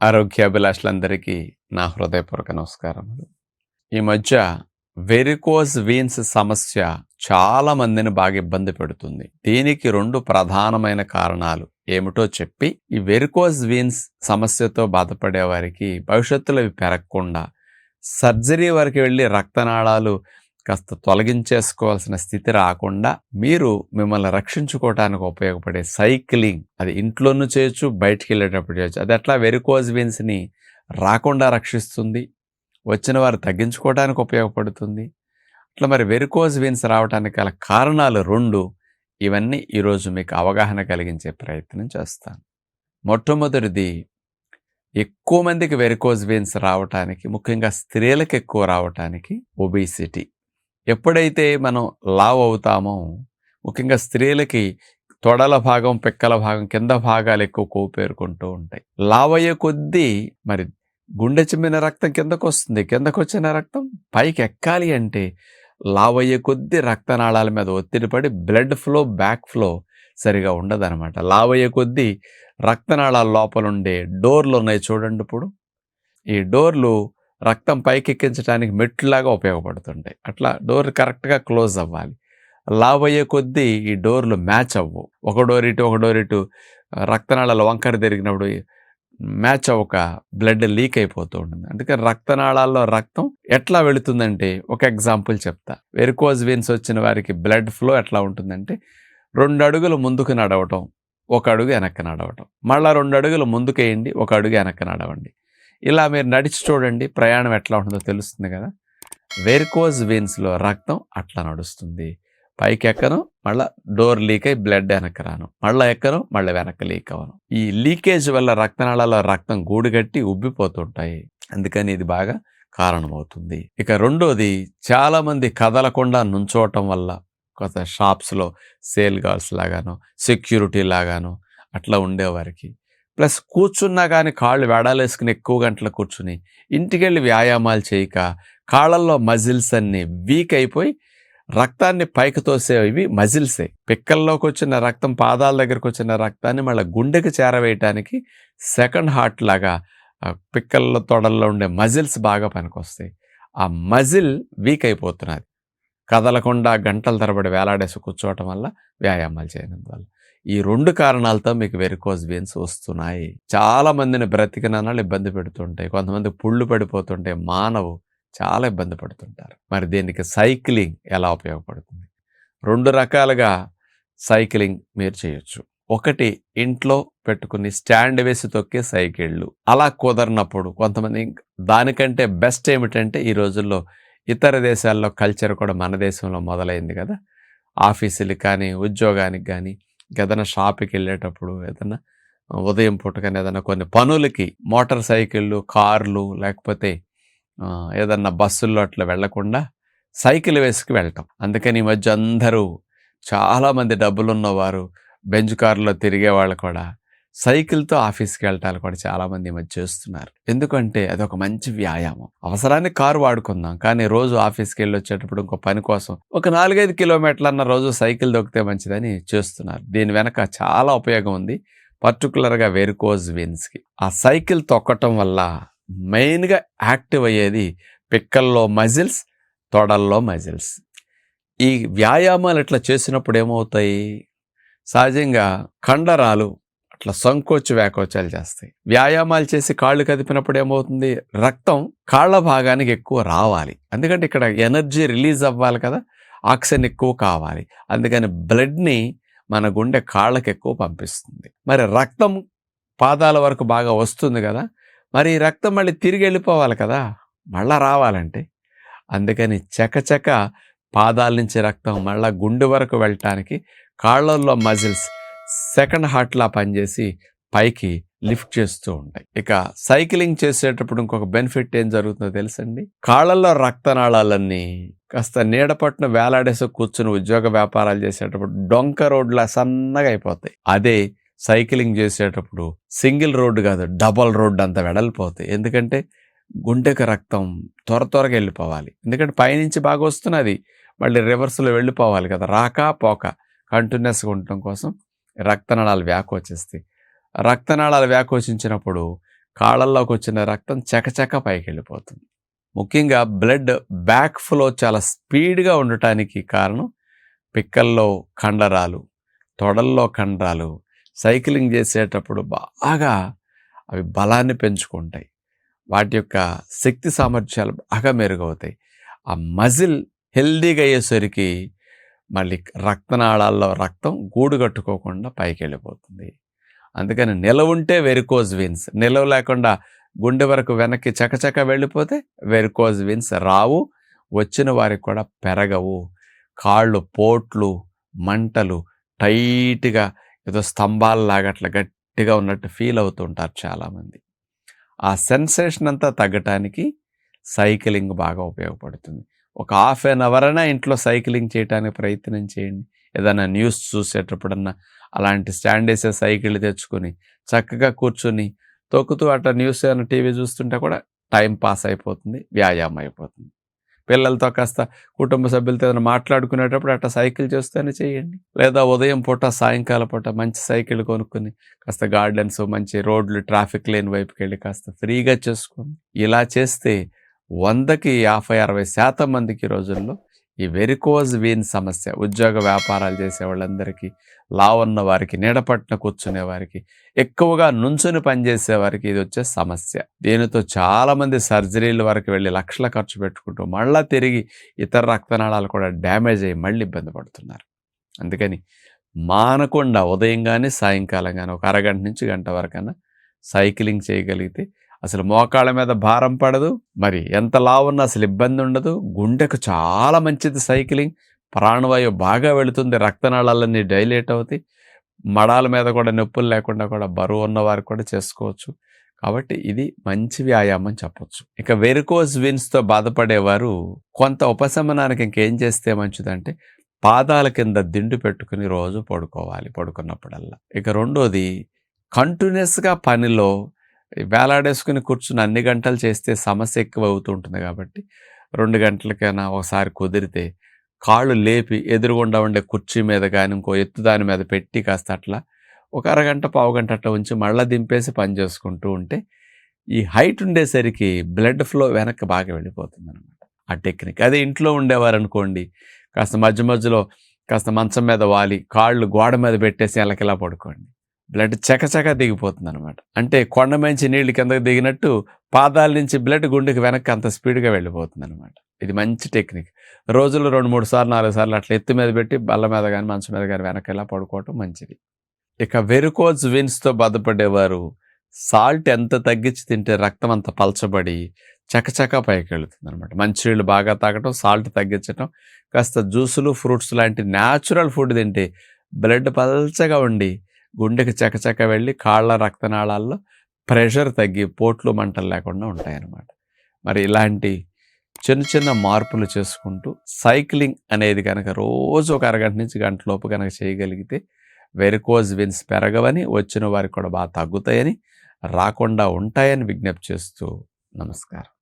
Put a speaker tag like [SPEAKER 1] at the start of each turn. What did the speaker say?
[SPEAKER 1] ఆరోగ్యాభిలాషులందరికీ నా హృదయపూర్వక నమస్కారములు. ఈ మధ్య వెరికోజ్ వీన్స్ సమస్య చాలా మందిని బాగా ఇబ్బంది పెడుతుంది. దీనికి రెండు ప్రధానమైన కారణాలు ఏమిటో చెప్పి ఈ వెరికోజ్ వీన్స్ సమస్యతో బాధపడే వారికి భవిష్యత్తులో ఇవి పెరగకుండా సర్జరీ వరకు వెళ్ళి రక్తనాళాలు కాస్త తొలగించేసుకోవాల్సిన స్థితి రాకుండా మీరు మిమ్మల్ని రక్షించుకోవడానికి ఉపయోగపడే సైక్లింగ్ అది ఇంట్లోనూ చేయొచ్చు బయటికి వెళ్ళేటప్పుడు చేయొచ్చు. అది ఎట్లా వెరికోజ్ వీన్స్ని రాకుండా రక్షిస్తుంది వచ్చిన వారు తగ్గించుకోవడానికి ఉపయోగపడుతుంది. అట్లా మరి వెరికోజ్ వీన్స్ రావడానికి గల కారణాలు రెండు ఇవన్నీ ఈరోజు మీకు అవగాహన కలిగించే ప్రయత్నం చేస్తాను. మొట్టమొదటిది ఎక్కువ మందికి వెరికోజ్ వీన్స్ రావటానికి ముఖ్యంగా స్త్రీలకు ఎక్కువ రావటానికి ఒబిసిటీ. ఎప్పుడైతే మనం లావ్ అవుతామో ముఖ్యంగా స్త్రీలకి తొడల భాగం పిక్కల భాగం కింద భాగాలు ఎక్కువ కొవ్వు పేరుకుంటూ ఉంటాయి. లావ్ అయ్యే కొద్దీ మరి గుండె చిమ్మిన రక్తం కిందకు వస్తుంది కిందకు వచ్చిన రక్తం పైకి ఎక్కాలి అంటే లావ్ అయ్యే కొద్దీ రక్తనాళాల మీద ఒత్తిడి పడి బ్లడ్ ఫ్లో బ్యాక్ ఫ్లో సరిగా ఉండదనమాట లావ్ అయ్యే కొద్దీ రక్తనాళాల లోపల ఉండే డోర్లు ఉన్నాయి చూడండి ఇప్పుడు. ఈ డోర్లు రక్తం పైకెక్కించడానికి మెట్లులాగా ఉపయోగపడుతుంటాయి. అట్లా డోర్ కరెక్ట్గా క్లోజ్ అవ్వాలి. లావ్ అయ్యే కొద్దీ ఈ డోర్లు మ్యాచ్ అవ్వవు ఒక డోర్ ఇటు ఒక డోర్ ఇటు రక్తనాళాలు వంకర తిరిగినప్పుడు మ్యాచ్ అవ్వక బ్లడ్ లీక్ అయిపోతూ ఉంటుంది. అందుకని రక్తనాళాల్లో రక్తం ఎట్లా వెళుతుందంటే ఒక ఎగ్జాంపుల్ చెప్తా. వెరికోజ్ వీన్స్ వచ్చిన వారికి బ్లడ్ ఫ్లో ఎట్లా ఉంటుందంటే రెండు అడుగులు ముందుకు నడవటం ఒక అడుగు వెనక్కి నడవటం. మళ్ళీ రెండు అడుగులు ముందుకేయండి ఒక అడుగు వెనక్కి నడవండి. ఇలా మీరు నడిచి చూడండి ప్రయాణం ఎట్లా ఉంటుందో తెలుస్తుంది కదా. వెరికోజ్ వీన్స్లో రక్తం అట్లా నడుస్తుంది. పైకి ఎక్కను మళ్ళీ డోర్ లీక్ అయి బ్లడ్ వెనక్కి రాను. మళ్ళీ ఎక్కను మళ్ళీ వెనక్కి లీక్ అవ్వను. ఈ లీకేజ్ వల్ల రక్తనాళాల్లో రక్తం గూడుగట్టి ఉబ్బిపోతుంటాయి. అందుకని ఇది బాగా కారణమవుతుంది. ఇక రెండోది చాలామంది కదలకుండా నుంచోవటం వల్ల కొత్త షాప్స్లో సేల్ గర్ల్స్ లాగాను సెక్యూరిటీ లాగాను అట్లా ఉండేవారికి ప్లస్ కూర్చున్నా కానీ కాళ్ళు వేడాలేసుకుని ఎక్కువ గంటలు కూర్చుని ఇంటికెళ్ళి వ్యాయామాలు చేయక కాళ్ళల్లో మజిల్స్ అన్నీ వీక్ అయిపోయి రక్తాన్ని పైకి తోసేవి మజిల్సే. పిక్కల్లోకి వచ్చిన రక్తం పాదాల దగ్గరకు వచ్చిన రక్తాన్ని మళ్ళీ గుండెకి చేరవేయటానికి సెకండ్ హార్ట్ లాగా పిక్కల్లో తొడల్లో ఉండే మజిల్స్ బాగా పనికొస్తాయి. ఆ మజిల్ వీక్ అయిపోతున్నది. కదలకుండా గంటల తరబడి వేలాడేసి కూర్చోవటం వల్ల వ్యాయామాలు చేయడం వల్ల ఈ రెండు కారణాలతో మీకు వెరికోజ్ వీన్స్ వస్తున్నాయి. చాలా మందిని బ్రతికినాలు ఇబ్బంది పెడుతుంటాయి. కొంతమంది పుళ్ళు పడిపోతుంటాయి మానవు చాలా ఇబ్బంది పడుతుంటారు. మరి దీనికి సైక్లింగ్ ఎలా ఉపయోగపడుతుంది? రెండు రకాలుగా సైక్లింగ్ మీరు చేయొచ్చు. ఒకటి ఇంట్లో పెట్టుకుని స్టాండ్ వేసి తొక్కే సైకిళ్ళు. అలా కుదరినప్పుడు కొంతమంది దానికంటే బెస్ట్ ఏమిటంటే ఈ రోజుల్లో ఇతర దేశాల్లో కల్చర్ కూడా మన దేశంలో మొదలైంది కదా. ఆఫీసులకి కానీ ఉద్యోగానికి కానీ ఏదైనా షాప్కి వెళ్ళేటప్పుడు ఏదైనా ఉదయం పూట కానీ ఏదైనా కొన్ని పనులకి మోటార్ సైకిళ్ళు కార్లు లేకపోతే ఏదన్నా బస్సుల్లో అట్లా వెళ్ళకుండా సైకిల్ వేసుకు వెళ్ళటం. అందుకని ఈ మధ్య అందరూ చాలామంది డబ్బులు ఉన్నవారు బెంచ్ కారులో తిరిగే వాళ్ళు కూడా సైకిల్తో ఆఫీస్కి వెళ్ళటాలు కూడా చాలామంది మధ్య చేస్తున్నారు. ఎందుకంటే అది ఒక మంచి వ్యాయామం. అవసరాన్ని కారు వాడుకుందాం. కానీ రోజు ఆఫీస్కి వెళ్ళి వచ్చేటప్పుడు ఇంకో పని కోసం ఒక నాలుగైదు కిలోమీటర్లన్న రోజు సైకిల్ దొక్కితే మంచిదని చేస్తున్నారు. దీని వెనక చాలా ఉపయోగం ఉంది. పర్టికులర్గా వెరికోజ్ విన్స్కి. ఆ సైకిల్ తొక్కటం వల్ల మెయిన్గా యాక్టివ్ అయ్యేది పిక్కల్లో మజిల్స్ తొడల్లో మజిల్స్. ఈ వ్యాయామాలు ఇట్లా చేసినప్పుడు ఏమవుతాయి? సహజంగా కండరాలు అట్లా సంకోచ వ్యాకోచాలు చేస్తాయి. వ్యాయామాలు చేసి కాళ్ళు కదిపినప్పుడు ఏమవుతుంది? రక్తం కాళ్ళ భాగానికి ఎక్కువ రావాలి. ఎందుకంటే ఇక్కడ ఎనర్జీ రిలీజ్ అవ్వాలి కదా ఆక్సిజన్ ఎక్కువ కావాలి. అందుకని బ్లడ్ని మన గుండె కాళ్ళకి ఎక్కువ పంపిస్తుంది. మరి రక్తం పాదాల వరకు బాగా వస్తుంది కదా మరి రక్తం మళ్ళీ తిరిగి వెళ్ళిపోవాలి కదా మళ్ళా రావాలంటే? అందుకని చకచక పాదాల నుంచి రక్తం మళ్ళా గుండె వరకు వెళ్ళటానికి కాళ్ళల్లో మజిల్స్ సెకండ్ హార్ట్లా పనిచేసి పైకి లిఫ్ట్ చేస్తూ ఉంటాయి. ఇక సైక్లింగ్ చేసేటప్పుడు ఇంకొక బెనిఫిట్ ఏం జరుగుతుందో తెలుసండి? కాళ్ళల్లో రక్తనాళాలన్నీ కాస్త నీడపట్టున వేలాడేసి కూర్చుని ఉద్యోగ వ్యాపారాలు చేసేటప్పుడు డొంక రోడ్లా సన్నగా అయిపోతాయి. అదే సైక్లింగ్ చేసేటప్పుడు సింగిల్ రోడ్డు కాదు డబల్ రోడ్డు అంత వెడలిపోతాయి. ఎందుకంటే గుండెకు రక్తం త్వర త్వరగా వెళ్ళిపోవాలి. ఎందుకంటే పైనుంచి బాగా వస్తున్నది. మళ్ళీ రివర్స్లో వెళ్ళిపోవాలి కదా రాక పోక కంటిన్యూస్గా ఉండటం కోసం రక్తనాళాలు వ్యాకోచిస్తాయి. రక్తనాళాలు వ్యాకోచించినప్పుడు కాళ్ళల్లోకి వచ్చిన రక్తం చకచక పైకి వెళ్ళిపోతుంది ముఖ్యంగా బ్లడ్ బ్యాక్ ఫ్లో చాలా స్పీడ్గా ఉండటానికి కారణం పిక్కల్లో కండరాలు తొడల్లో కండరాలు సైక్లింగ్ చేసేటప్పుడు బాగా అవి బలాన్ని పెంచుకుంటాయి. వాటి యొక్క శక్తి సామర్థ్యాలు బాగా మెరుగవుతాయి. ఆ మజిల్ హెల్దీగా అయ్యేసరికి మళ్ళీ రక్తనాళాల్లో రక్తం గూడు కట్టుకోకుండా పైకి వెళ్ళిపోతుంది అందుకని నిలవ ఉంటే వెరికోజ్ విన్స్ నిలవ లేకుండా గుండె వరకు వెనక్కి చకచక వెళ్ళిపోతే వెరికోజ్ విన్స్ రావు వచ్చిన వారికి కూడా పెరగవు. కాళ్ళు పోట్లు మంటలు టైట్గా ఏదో స్తంభాలలాగా అట్లా గట్టిగా ఉన్నట్టు ఫీల్ అవుతుంటారు చాలామంది. ఆ సెన్సేషన్ అంతా తగ్గటానికి సైక్లింగ్ బాగా ఉపయోగపడుతుంది. ఒక హాఫ్ అన్ అవర్ అయినా ఇంట్లో సైక్లింగ్ చేయడానికి ప్రయత్నం చేయండి. ఏదైనా న్యూస్ చూసేటప్పుడన్నా అలాంటి స్టాండ్ వేసే సైకిల్ తెచ్చుకొని చక్కగా కూర్చొని తొక్కుతూ అట్లా న్యూస్ ఏమైనా టీవీ చూస్తుంటే కూడా టైం పాస్ అయిపోతుంది వ్యాయామం అయిపోతుంది. పిల్లలతో కాస్త కుటుంబ సభ్యులతో ఏదైనా మాట్లాడుకునేటప్పుడు అట్లా సైకిల్ చేస్తేనే చేయండి. లేదా ఉదయం పూట సాయంకాలం పూట మంచి సైకిల్ కొనుక్కొని కాస్త గార్డెన్స్ మంచి రోడ్లు ట్రాఫిక్ లేని వైపుకి వెళ్ళి కాస్త ఫ్రీగా చేసుకోండి. ఇలా చేస్తే వందకి యాభై అరవై శాతం మందికి రోజుల్లో ఈ వెరికోజ్ వీన్ సమస్య ఉద్యోగ వ్యాపారాలు చేసే వాళ్ళందరికీ లావున్న వారికి నీడపట్న కూర్చునే వారికి ఎక్కువగా నుంచుని పనిచేసే వారికి ఇది వచ్చే సమస్య. దీనితో చాలామంది సర్జరీల వరకు వెళ్ళి లక్షల ఖర్చు పెట్టుకుంటూ మళ్ళా తిరిగి ఇతర రక్తనాళాలు కూడా డ్యామేజ్ అయ్యి మళ్ళీ ఇబ్బంది పడుతున్నారు. అందుకని మానకుండా ఉదయం కానీ సాయంకాలం కానీ ఒక అరగంట నుంచి గంట వరకైనా సైక్లింగ్ చేయగలిగితే అసలు మోకాళ్ళ మీద భారం పడదు. మరి ఎంత లావున్నా అసలు ఇబ్బంది ఉండదు. గుండెకు చాలా మంచిది సైక్లింగ్. ప్రాణవాయువు బాగా వెళుతుంది. రక్తనాళాలన్నీ డైలేట్ అవుతాయి. మడాల మీద కూడా నొప్పులు లేకుండా కూడా బరువు ఉన్నవారు కూడా చేసుకోవచ్చు. కాబట్టి ఇది మంచి వ్యాయామం చెప్పొచ్చు. ఇక వెరికోజ్ విన్స్తో బాధపడేవారు కొంత ఉపశమనానికి ఇంకేం చేస్తే మంచిదంటే పాదాల కింద దిండు పెట్టుకుని రోజు పడుకోవాలి. పడుకున్నప్పుడల్లా. ఇక రెండోది కంటిన్యూస్గా పనిలో వేలాడేసుకుని కూర్చుని అన్ని గంటలు చేస్తే సమస్య ఎక్కువ అవుతూ ఉంటుంది కాబట్టి రెండు గంటలకైనా ఒకసారి కుదిరితే కాళ్ళు లేపి ఎదురుగుండా ఉండే కుర్చీ మీద కానీ ఇంకో ఎత్తు దాని మీద పెట్టి కాస్త అట్లా ఒక అరగంట పావుగంట అట్లా ఉంచి మళ్ళీ దింపేసి పని చేసుకుంటూ ఉంటే ఈ హైట్ ఉండేసరికి బ్లడ్ ఫ్లో వెనక్కి బాగా వెళ్ళిపోతుంది అనమాట ఆ టెక్నిక్. అదే ఇంట్లో ఉండేవారు అనుకోండి కాస్త మధ్య మధ్యలో కాస్త మంచం మీద వాలి కాళ్ళు గోడ మీద పెట్టేసి ఎలకెలా పడుకోండి. బ్లడ్ చకచక దిగిపోతుంది అనమాట అంటే కొండ మంచి నీళ్ళు కిందకి దిగినట్టు పాదాల నుంచి బ్లడ్ గుండెకి వెనక్కి అంత స్పీడ్గా వెళ్ళిపోతుంది అనమాట ఇది మంచి టెక్నిక్. రోజులు రెండు మూడు సార్లు నాలుగు సార్లు అట్లా ఎత్తు మీద పెట్టి బల్ల మీద కానీ మంచం మీద కానీ వెనక్కి ఇలా పడుకోవటం మంచిది. ఇక వెరుకోజ్ విన్స్తో బాధపడేవారు సాల్ట్ ఎంత తగ్గించి తింటే రక్తం అంత పలచబడి చకచక పైకి వెళుతుంది అనమాట మంచినీళ్ళు బాగా తాగటం సాల్ట్ తగ్గించటం కాస్త జ్యూసులు ఫ్రూట్స్ లాంటి న్యాచురల్ ఫుడ్ తింటే బ్లడ్ పల్చగా ఉండి గుండెకి చకచక వెళ్ళి కాళ్ళ రక్తనాళాల్లో ప్రెషర్ తగ్గి పోట్లు మంటలు లేకుండా ఉంటాయన్నమాట. మరి ఇలాంటి చిన్న చిన్న మార్పులు చేసుకుంటూ సైక్లింగ్ అనేది కనుక రోజు ఒక అరగంట నుంచి గంటలోపు కనుక చేయగలిగితే వెరికోజ్ విన్స్ పెరగవని వచ్చిన వారికి కూడా బాగా తగ్గుతాయని రాకుండా ఉంటాయని విజ్ఞప్తి చేస్తూ నమస్కారం.